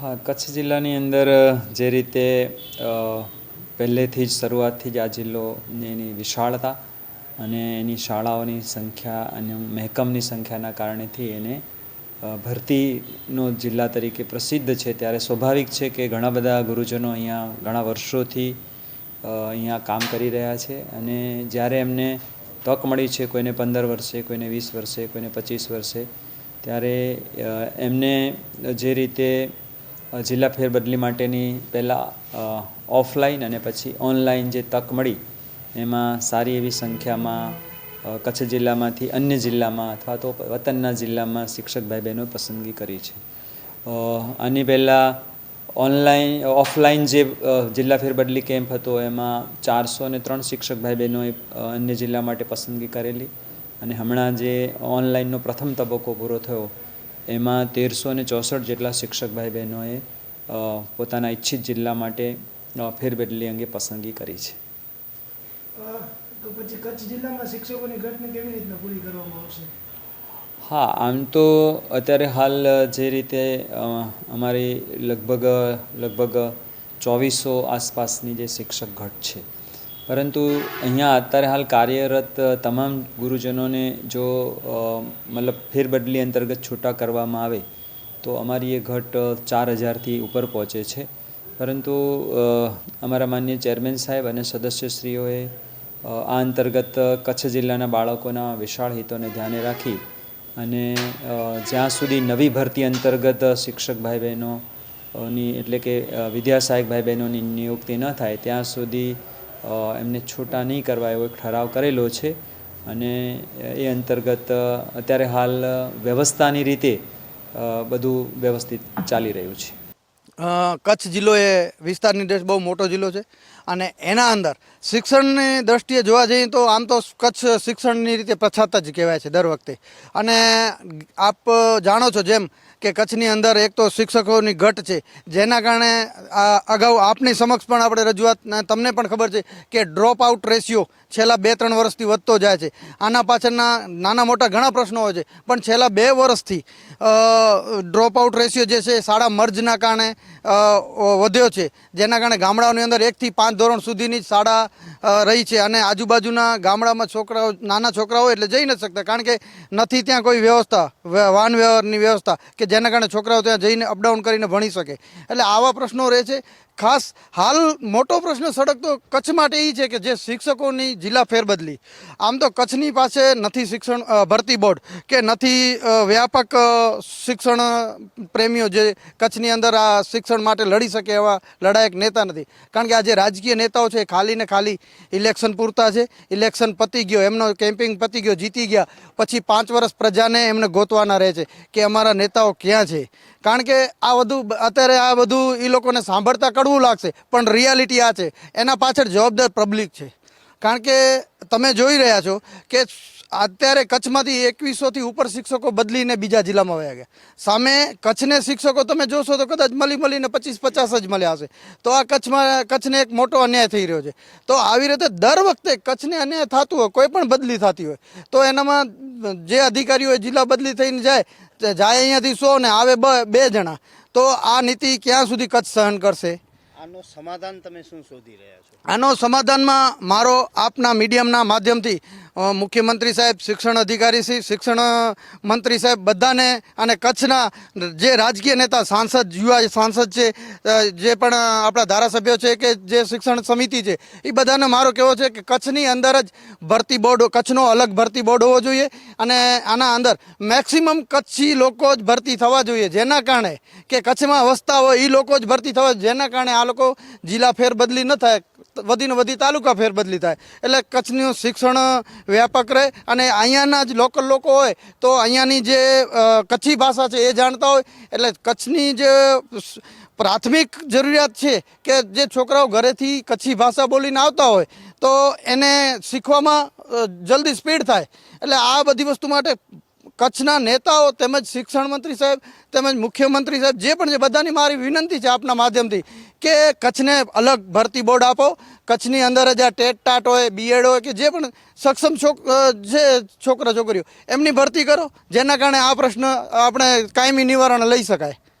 હા, કચ્છ જિલ્લાની અંદર જે રીતે પહેલેથી જ શરૂઆતથી જ આ જિલ્લો એની વિશાળતા અને એની શાળાઓની સંખ્યા અને મહેકમની સંખ્યાના કારણેથી એને ભરતીનો જિલ્લા તરીકે પ્રસિદ્ધ છે. ત્યારે સ્વાભાવિક છે કે ઘણા બધા ગુરુજનો અહીંયા ઘણા વર્ષોથી અહીંયા કામ કરી રહ્યા છે અને જ્યારે એમને તક મળી છે કોઈને પંદર વર્ષે, કોઈને વીસ વર્ષે, કોઈને પચીસ વર્ષે, ત્યારે એમને જે રીતે જિલ્લા ફેરબદલી માટેની પહેલાં ઓફલાઈન અને પછી ઓનલાઈન જે તક મળી, એમાં સારી એવી સંખ્યામાં કચ્છ જિલ્લામાંથી અન્ય જિલ્લામાં અથવા તો વતનના જિલ્લામાં શિક્ષક ભાઈ બહેનો પસંદગી કરી છે. આની પહેલાં ઓનલાઈન, ઓફલાઈન જે જિલ્લા ફેરબદલી કેમ્પ હતો, એમાં ચારસો ને ત્રણ શિક્ષક ભાઈ બહેનોએ અન્ય જિલ્લા માટે પસંદગી કરેલી. અને હમણાં જે ઓનલાઈનનો પ્રથમ તબક્કો પૂરો થયો એમાં તેરસો ને ચોસઠ જેટલા શિક્ષક ભાઈ બહેનોએ પોતાના ઈચ્છિત જિલ્લા માટે ફેરબદલી અંગે પસંદગી કરી છે. તો પછી કચ્છ જિલ્લામાં શિક્ષકોની ઘટને કેવી રીતના પૂરી કરવામાં આવશે? હા આમ તો અત્યારે હાલ જે રીતે અમારી લગભગ લગભગ ચોવીસો આસપાસની જે શિક્ષક ઘટ છે પરંતુ અહીંયા અત્યારે હાલ કાર્યરત તમામ ગુરુજનોને જો મતલબ ફેરબદલી અંતર્ગત છૂટા કરવામાં આવે તો અમારી એ ઘટ ચાર હજારથી ઉપર પહોંચે છે. પરંતુ અમારા માન્ય ચેરમેન સાહેબ અને સદસ્યશ્રીઓએ આ અંતર્ગત કચ્છ જિલ્લાના બાળકોના વિશાળ હિતોને ધ્યાને રાખી અને જ્યાં સુધી નવી ભરતી અંતર્ગત શિક્ષક ભાઈ બહેનો ની એટલે કે અ, વિદ્યા સહાયક ભાઈ બહેનોની નિયુક્તિ ન થાય ત્યાં સુધી એમને છૂટા નહીં કરવા એવો એક ઠરાવ કરેલો છે અને એ અંતર્ગત અત્યારે હાલ વ્યવસ્થાની રીતે બધું વ્યવસ્થિત ચાલી રહ્યું છે. કચ્છ જિલ્લો એ વિસ્તારની દ્રષ્ટિ બહુ મોટો જિલ્લો છે. અને એના અંદર શિક્ષણની દ્રષ્ટિએ જોવા જઈએ તો આમ તો કચ્છ શિક્ષણની રીતે પ્રછાત જ કહેવાય છે દર વખતે. અને આપ જાણો છો જેમ કે કચ્છની અંદર એક તો શિક્ષકોની ઘટ છે, જેના કારણે અગાઉ આપની સમક્ષ પણ આપણે રજૂઆત તમને પણ ખબર છે કે ડ્રોપ આઉટ રેશિયો છેલ્લા બે ત્રણ વર્ષથી વધતો જાય છે. આના પાછળના નાના મોટા ઘણા પ્રશ્નો હોય છે, પણ છેલ્લા બે વર્ષથી ડ્રોપ આઉટ રેશિયો જે છે શાળા મર્જના કારણે વધ્યો છે. જેના કારણે ગામડાઓની અંદર એકથી પાંચ ધોરણ સુધીની શાળા રહી છે અને આજુબાજુના ગામડામાં છોકરાઓ, નાના છોકરાઓ એટલે જઈ નથી શકતા. કારણ કે નથી ત્યાં કોઈ વ્યવસ્થા વાહન વ્યવહારની વ્યવસ્થા કે જેના કારણે છોકરાઓ ત્યાં જઈને અપડાઉન કરીને ભણી શકે. એટલે આવા પ્રશ્નો રહે છે. ખાસ હાલ મોટો પ્રશ્ન સળગતો કચ્છ માટે એ છે કે જે શિક્ષકોની જિલ્લા ફેરબદલી. આમ તો કચ્છની પાસે નથી શિક્ષણ ભરતી બોર્ડ કે નથી વ્યાપક શિક્ષણ પ્રેમીઓ જે કચ્છની અંદર આ શિક્ષણ માટે લડી શકે એવા લડાયક નેતા નથી. કારણ કે આ જે રાજકીય નેતાઓ છે ખાલી ને ખાલી ઇલેક્શન પૂરતા છે, ઇલેક્શન પતી ગયો, એમનો કેમ્પિંગ પતી ગયો, જીતી ગયા, પછી પાંચ વર્ષ પ્રજાને એમને ગોતવાના રહે છે કે અમારા નેતાઓ ક્યાં છે? કારણ કે આ બધું અત્યારે આ બધું એ લોકોને સાંભળતા કડવું લાગશે, પણ રિયાલિટી આ છે. એના પાછળ જવાબદાર પબ્લિક છે. કારણ કે તમે જોઈ રહ્યા છો કે અત્યારે કચ્છમાંથી એકવીસોથી ઉપર શિક્ષકો બદલીને બીજા જિલ્લામાં વયા ગયા. સામે કચ્છને શિક્ષકો તમે જોશો તો કદાચ મળી મળીને પચીસ પચાસ જ મળ્યા હશે. તો આ કચ્છમાં, કચ્છને એક મોટો અન્યાય થઈ રહ્યો છે. તો આવી રીતે દર વખતે કચ્છને અન્યાય થતું હોય, કોઈ પણ બદલી થતી હોય, તો એનામાં જે અધિકારીઓ જિલ્લા બદલી થઈને જાય જાય અહીંયાથી સો ને આવે બે જણા. તો આ નીતિ ક્યાં સુધી કચ્છ સહન કરશે? આનો સમાધાન તમે શું શોધી રહ્યા છો? આનો સમાધાનમાં મારો આપના મીડિયમના માધ્યમથી મુખ્યમંત્રી સાહેબ, શિક્ષણ અધિકારી શ્રી, શિક્ષણ મંત્રી સાહેબ બધાને અને કચ્છના જે રાજકીય નેતા, સાંસદ, યુવા સાંસદ છે જે પણ આપણા ધારાસભ્યો છે કે જે શિક્ષણ સમિતિ છે, એ બધાને મારો કહેવો છે કે કચ્છની અંદર જ ભરતી બોર્ડ, કચ્છનો અલગ ભરતી બોર્ડ હોવો જોઈએ અને આના અંદર મેક્સિમમ કચ્છી લોકો જ ભરતી થવા જોઈએ. જેના કારણે કે કચ્છમાં વસતા હોય એ લોકો જ ભરતી થવા જેના કારણે આ લોકો જિલ્લા ફેરબદલી ન થાય, વધીને વધી તાલુકા ફેરબદલી થાય. એટલે કચ્છનું શિક્ષણ વ્યાપક રહે અને અહીંયાના જ લોકલ લોકો હોય તો અહીંયાની જે કચ્છી ભાષા છે એ જાણતા હોય. એટલે કચ્છની જે પ્રાથમિક જરૂરિયાત છે કે જે છોકરાઓ ઘરેથી કચ્છી ભાષા બોલીને આવતા હોય, તો એને શીખવામાં જલ્દી સ્પીડ થાય. એટલે આ બધી વસ્તુ માટે કચ્છના નેતાઓ તેમજ શિક્ષણ મંત્રી સાહેબ, તેમજ મુખ્યમંત્રી સાહેબ, જે પણ છે, બધાની મારી વિનંતી છે આપના માધ્યમથી કે કચ્છને અલગ ભરતી બોર્ડ આપો. કચ્છની અંદર જ આ ટેટ ટાટ હોય બીએડ હોય કે જે પણ સક્ષમ છોક જે છોકરા છોકરીઓ, એમની ભરતી કરો. જેના કારણે આ પ્રશ્ન આપણે કાયમી નિવારણ લઈ શકાય.